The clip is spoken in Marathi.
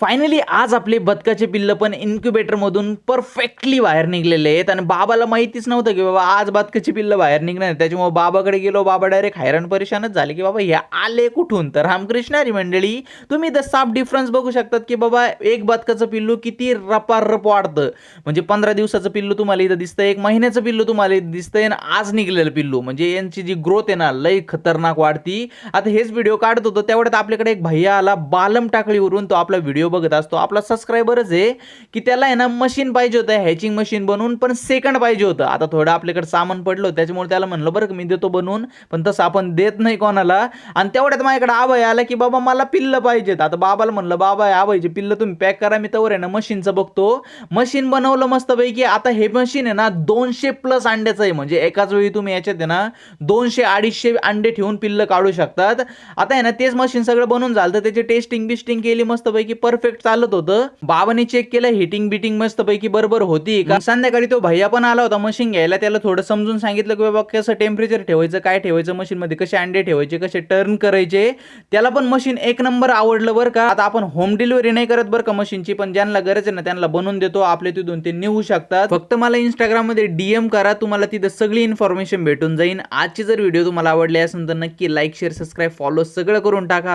फायनली आज आपले बदकाचे पिल्ल पण इन्क्युबेटर मधून परफेक्टली बाहेर निघलेले आहेत. आणि बाबाला माहितीच नव्हतं की बाबा आज बदकाचे पिल्ल बाहेर निघणार त्याच्यामुळे बाबाकडे गेलो बाबा डायरेक्ट हैराण परेशानच झाले की बाबा हे आले कुठून? तर रामकृष्णारी मंडळी तुम्ही द साफ डिफरन्स बघू शकतात की बाबा एक बदकाचं पिल्लू किती रपारप वाढतं. म्हणजे पंधरा दिवसाचं पिल्लू तुम्हाला इथं दिसतंय एक महिन्याचं पिल्लू तुम्हाला इथं दिसतंय आणि आज निघलेलं पिल्लू. म्हणजे यांची जी ग्रोथ आहे ना लई खतरनाक वाढती. आता हेच व्हिडिओ काढत होतो त्यावेळेत आपल्याकडे एक भैया आला बालम टाकळीवरून तो आपला व्हिडिओ बघत असतो. आपला सबस्क्रायबरच आहे की त्याला आहे ना मशीन पाहिजे होतं हॅचिंग मशीन बनवून पण सेकंड पाहिजे होतं. आता थोडं आपल्याकडे सामान पडलं त्याच्यामुळे त्याला म्हणलं बरं मी देतो बनवून. पण तसं आपण देत नाही कोणाला. आणि तेवढ्यात माझ्याकडे आभय आला की बाबा मला पिल्ल पाहिजेत. आता बाबाला म्हणलं बाबा आबाईचे पिल्ल तुम्ही पॅक करा मी तवर आहे ना मशीनचं बघतो. मशीन बनवलं मस्तपैकी. आता हे मशीन आहे ना दोनशे प्लस अंड्याचं आहे. म्हणजे एकाच वेळी तुम्ही याच्यात आहे ना दोनशे अडीचशे अंडे ठेवून पिल्ल काढू शकतात. आता आहे ना तेच मशीन सगळं बनवून झालं तर त्याची टेस्टिंग बिस्टिंग केली मस्तपैकी. परफेक्ट चालत होतं. बाबाने चेक केलं हिटिंग बिटिंग मस्तपैकी बरोबर होती. का संध्याकाळी तो भैया पण आला होता मशीन घ्यायला. त्याला थोडं समजून सांगितलं की बाबा कसं टेम्परेचर ठेवायचं काय ठेवायचं मशीन मध्ये कसे अंडे ठेवायचे कसे टर्न करायचे. त्याला पण मशीन एक नंबर आवडलं बरं का. आता आपण होम डिलिव्हरी नाही करत बरं का मशीनची पण ज्यांना गरज आहे ना त्यांना बनवून देतो. आपले तिथून ते नेऊ शकतात. फक्त मला इंस्टाग्राममध्ये डीएम करा. तुम्हाला तिथं सगळी इन्फॉर्मेशन भेटून जाईल आजची जर व्हिडिओ तुम्हाला आवडली असेल तर नक्की लाईक शेअर सबस्क्राईब फॉलो सगळं करून टाका.